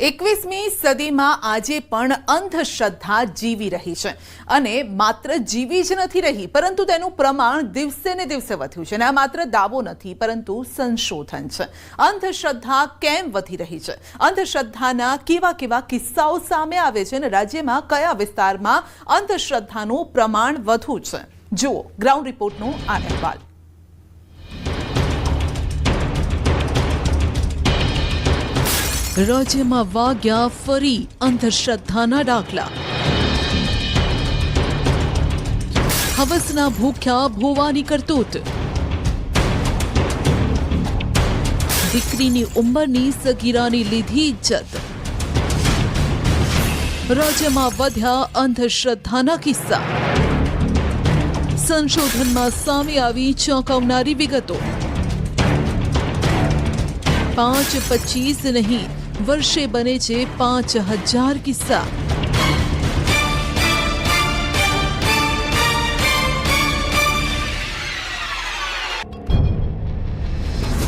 એકવીસમી સદીમાં આજે પણ અંધશ્રદ્ધા જીવી રહી છે. અને માત્ર જીવી જ નથી રહી, પરંતુ તેનું પ્રમાણ દિવસે ને દિવસે વધ્યું છે. અને આ માત્ર દાવો નથી, પરંતુ સંશોધન છે. અંધશ્રદ્ધા કેમ વધી રહી છે? અંધશ્રદ્ધાના કેવા કેવા કિસ્સાઓ સામે આવે છે અને રાજ્યમાં કયા વિસ્તારમાં અંધશ્રદ્ધાનું પ્રમાણ વધુ છે? જુઓ, ગ્રાઉન્ડ રિપોર્ટનો આ અહેવાલ. રાજ્યમાં વાગ્યા ફરી અંધશ્રદ્ધાના દાખલા હવસના ભૂખ્યા ભોવાની કરતૂત દીકરીની ઉંમરની સગીરાની લીધી ઇજ્જત રાજ્યમાં વધ્યા અંધશ્રદ્ધાના કિસ્સા સંશોધનમાં સામે આવી ચોંકાવનારી વિગતો પાંચ પચીસ નહીં વર્ષે બને છે પાંચ હજાર કિસ્સા.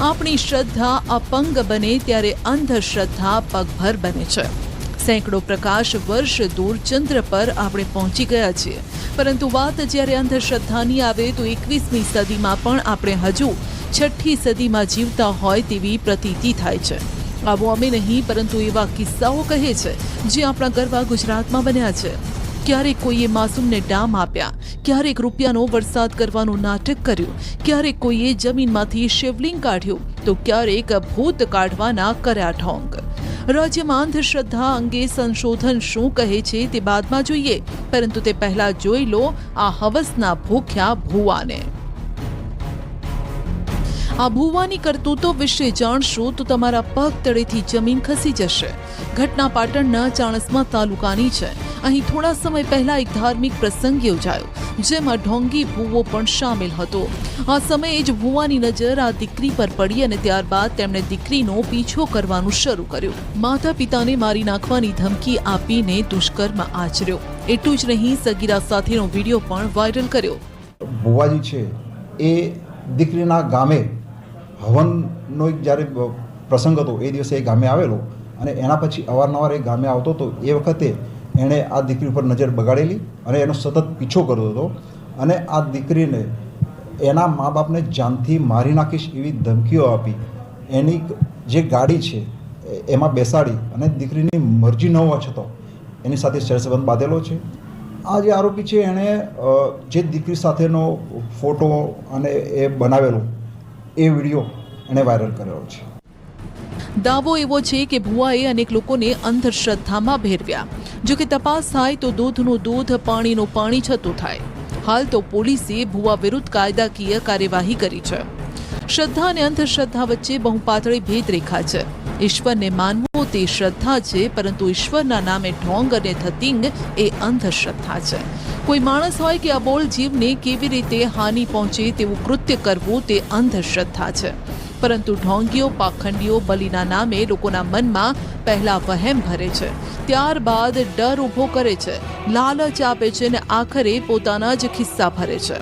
આપણી શ્રદ્ધા અપંગ બને ત્યારે અંધશ્રદ્ધા પગભર બને છે. સેંકડો પ્રકાશ વર્ષ દૂર ચંદ્ર પર આપણે પહોંચી ગયા છીએ. પરંતુ વાત જ્યારે અંધશ્રદ્ધાની આવે તો એકવીસમી સદીમાં પણ આપણે હજુ છઠ્ઠી સદીમાં જીવતા હોય તેવી પ્રતીતિ થાય છે. આવો અમે નહીં, પરંતુ એવા કિસ્સાઓ કહે છે, જે આપણા ગરબા ગુજરાતમાં બન્યા છે. ક્યારેક કોઈએ માસૂમને ડામ આપ્યા, ક્યારેક રૂપિયાનો વરસાદ કરવાનું નાટક કર્યું, ક્યારેક કોઈએ જમીનમાંથી શિવલિંગ કાઢ્યું, તો ક્યારેક ભૂત કાઢવાના કર્યા ઠોંગ રાજ્યમાં અંધશ્રદ્ધા અંગે સંશોધન શું કહે છે તે બાદમાં જોઈએ, પરંતુ તે પહેલા જોઈ લો આ હવસના ભૂખ્યા ભૂવાને. આ ભૂવાની કરતૂતો વિશે જાણશો તો તમારા પગ તળેથી જમીન ખસી જશે. ઘટના પાટણના ચાણસ્મા તાલુકાની છે. અહીં થોડા સમય પહેલા એક ધાર્મિક પ્રસંગ યોજાયો, જેમાં ઢોંગી ભૂવો પણ સામેલ હતો. આ સમયે જ ભૂવાની નજર આ દીકરી પર પડી અને ત્યારબાદ તેમણે દીકરીનો પીછો કરવાનું શરૂ કર્યું. માતા પિતાને મારી નાખવાની ધમકી આપીને દુષ્કર્મ આચર્યો. એટલું જ નહીં, સગીરા સાથેનો વીડિયો પણ વાયરલ કર્યો. ભુવાજી છે, એ દીકરીના ગામે હવનનો એક જ્યારે પ્રસંગ હતો, એ દિવસે એ ગામે આવેલો અને એના પછી અવારનવાર એ ગામે આવતો હતો. એ વખતે એણે આ દીકરી ઉપર નજર બગાડેલી અને એનો સતત પીછો કરતો હતો અને આ દીકરીને એના મા બાપને જાનથી મારી નાખીશ એવી ધમકીઓ આપી. એની જે ગાડી છે એમાં બેસાડી અને દીકરીની મરજી ન હોવા છતાં એની સાથે શેરસંબંધ બાંધેલો છે. આ જે આરોપી છે, એણે જે દીકરી સાથેનો ફોટો અને એ બનાવેલો એ વીડિયો એણે વાયરલ કર્યો છે. દાવો એવો છે કે ભુવાએ અનેક લોકોને અંધશ્રદ્ધામાં ભેરવ્યા. જો કે તપાસ થાય તો દૂધનું દૂધ, પાણીનું પાણી છતું થાય. હાલ તો પોલીસે ભુવા વિરુદ્ધ કાયદાકીય કાર્યવાહી કરી છે. શ્રદ્ધા અને અંધશ્રદ્ધા વચ્ચે બહુ પાતળી ભેદરેખા છે. ઈશ્વરને માનવું તે શ્રદ્ધા છે, પરંતુ ઈશ્વરના નામે ઢોંગ અને થતિંગ એ અંધશ્રદ્ધા છે. કોઈ માણસ હોય કે અબોલ જીવને કેવી રીતે હાનિ પહોંચે તેવું કૃત્ય કરવું તે અંધશ્રદ્ધા છે. પરંતુ ઢોંગીઓ, પાખંડીઓ, બલિના નામે લોકોના મનમાં પહેલા વહેમ ભરે છે. ત્યારબાદ ડર ઊભો કરે છે. લાલચ આપે છે અને આખરે પોતાના જ ખિસ્સા ભરે છે.